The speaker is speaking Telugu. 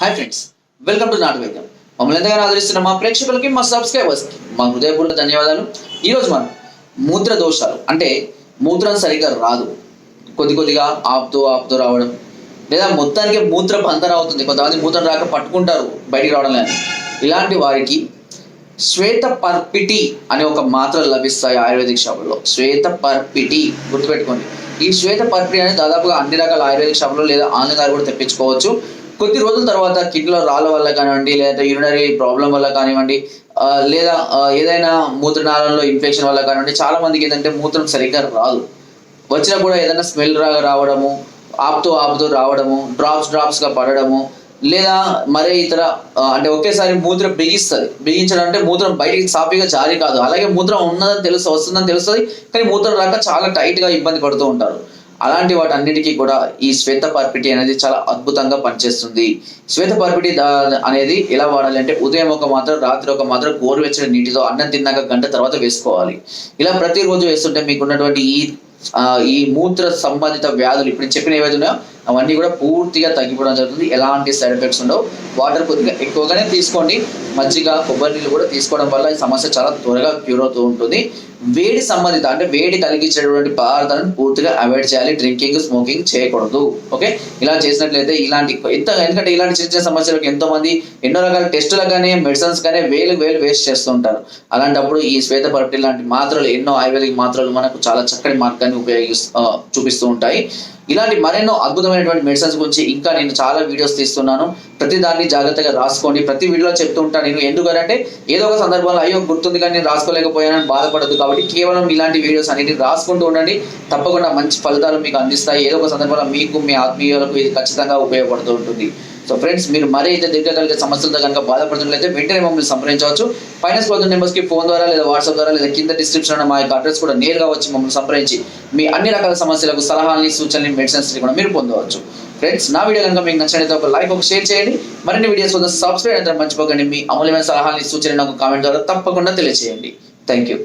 హాయ్ ఫ్రెండ్స్ వెల్కమ్ టు నాటు వైద్యం మమ్మల్ని ఎంతగానో ఆదరిస్తున్న మా ప్రేక్షకులకి మా సబ్స్క్రైబర్స్కి మా హృదయపూర్వక ధన్యవాదాలు. ఈరోజు మనం మూత్ర దోషాలు అంటే మూత్రం సరిగ్గా రాదు. కొద్ది కొద్దిగా ఆపుతూ ఆపుతూ రావడం లేదా మొత్తానికి మూత్ర బంధన అవుతుంది. కొంతమంది మూత్రం రాక పట్టుకుంటారు బయటికి రావడం లేదు ఇలాంటి వారికి శ్వేత పర్పిటి అనే ఒక మాత్ర లభిస్తాయి ఆయుర్వేదిక్ షాపుల్లో. శ్వేత పర్పిటి గుర్తుపెట్టుకోండి. ఈ శ్వేత పర్పిటి అనేది దాదాపుగా అన్ని రకాల ఆయుర్వేదిక్ షాపుల్లో లేదా ఆన్లైన్ ద్వారా కూడా తెప్పించుకోవచ్చు. కొద్ది రోజుల తర్వాత కిడ్నీలో రాళ్ళ వల్ల కానివ్వండి లేదా యూరినరీ ప్రాబ్లం వల్ల కానివ్వండి లేదా ఏదైనా మూత్రనాళంలో ఇన్ఫెక్షన్ వల్ల కానివ్వండి చాలా మందికి ఏంటంటే మూత్రం సరిగ్గా రాదు. వచ్చినా కూడా ఏదైనా స్మెల్ రా రావడము ఆపుతూ ఆపుతూ రావడము డ్రాప్స్ డ్రాప్స్గా పడడము లేదా మరే ఇతర అంటే ఒకేసారి మూత్రం బిగిస్తుంది. బిగించడం అంటే మూత్రం బయటికి సాఫీగా జారి కాదు. అలాగే మూత్రం ఉన్నదని తెలుసు వస్తుందని తెలుస్తుంది కానీ మూత్రం రాక చాలా టైట్గా ఇబ్బంది పడుతూ ఉంటారు. అలాంటి వాటి అన్నిటికీ కూడా ఈ శ్వేత పర్పిటి అనేది చాలా అద్భుతంగా పనిచేస్తుంది. శ్వేత పర్పిటి అనేది ఎలా వాడాలి అంటే ఉదయం ఒక మాత్రం రాత్రి ఒక మాత్రం గోరువెచ్చని నీటితో అన్నం తిన్నాక గంట తర్వాత వేసుకోవాలి. ఇలా ప్రతిరోజు వేస్తుంటే మీకు ఉన్నటువంటి ఈ ఈ మూత్ర సంబంధిత వ్యాధులు ఇప్పుడు చెప్పిన ఏవైతే ఉన్నాయో అవన్నీ కూడా పూర్తిగా తగ్గిపోవడం జరుగుతుంది. ఎలాంటి సైడ్ ఎఫెక్ట్స్ ఉండవు. వాటర్ కొద్దిగా ఎక్కువగానే తీసుకోండి. మజ్జిగ కొబ్బరి నీళ్ళు కూడా తీసుకోవడం వల్ల ఈ సమస్య చాలా త్వరగా క్యూర్ అవుతూ ఉంటుంది. వేడి సంబంధిత అంటే వేడి కలిగించేటువంటి పదార్థాలను పూర్తిగా అవాయిడ్ చేయాలి. డ్రింకింగ్ స్మోకింగ్ చేయకూడదు. ఓకే? ఇలా చేసినట్లయితే ఇలాంటి ఎంత ఎందుకంటే ఇలాంటి చిన్న చిన్న సమస్యలకు ఎంతో మంది ఎన్నో రకాల టెస్టులకు కానీ మెడిసిన్స్ కానీ వేలు వేలు వేస్ట్ చేస్తుంటారు అలాంటప్పుడు ఈ శ్వేత పరపటి లాంటి మాత్రలు ఎన్నో ఆయుర్వేదిక్ మాత్రలు మనకు చాలా చక్కటి మార్గాన్ని ఉపయోగిస్తూ చూపిస్తూ ఉంటాయి. ఇలాంటి మరెన్నో అద్భుతమైనటువంటి మెడిసిన్స్ గురించి ఇంకా నేను చాలా వీడియోస్ తీస్తున్నాను. ప్రతి దాన్ని జాగ్రత్తగా రాసుకోండి. ప్రతి వీడియోలో చెప్తూ ఉంటాను నేను. ఎందుకంటే ఏదో ఒక సందర్భంలో అయ్యో గుర్తుంది కానీ నేను రాసుకోలేకపోయానని బాధపడద్దు. కాబట్టి కేవలం ఇలాంటి వీడియోస్ అనేది రాసుకుంటూ ఉండండి. తప్పకుండా మంచి ఫలితాలు మీకు అందిస్తాయి. ఏదో ఒక సందర్భంలో మీకు మీ ఆత్మీయులకు ఇది ఖచ్చితంగా ఉపయోగపడుతూ ఉంటుంది. సో ఫ్రెండ్స్ మీరు మరీ అయితే దీర్ఘకాలిక సమస్యలతో కనుక బాధపడుతున్నట్లయితే వెంటనే మమ్మల్ని సంప్రదించవచ్చు. ఫైనాన్స్ క్లోజ్ నెంబర్స్కి ఫోన్ ద్వారా లేదా వాట్సాప్ ద్వారా లేదా కింద డిస్క్రిప్షన్ మా యొక్క అడ్రస్ కూడా నేరుగా వచ్చి మమ్మల్ని సంప్రదించి మీ అన్ని రకాల సమస్యలకు సలహాలని సూచనలు మెడిసిన్స్ కూడా మీరు పొందవచ్చు. ఫ్రెండ్స్ నా వీడియో కనుక మీకు నచ్చినట్లయితే ఒక లైక్ ఒక షేర్ చేయండి. మరిన్ని వీడియోస్ కోసం సబ్స్క్రైబ్ అంతా మర్చిపోకండి. మీ అమూల్యమైన సలహాలని సూచనలు నాకు కామెంట్ ద్వారా తప్పకుండా తెలియజేయండి థ్యాంక్ యూ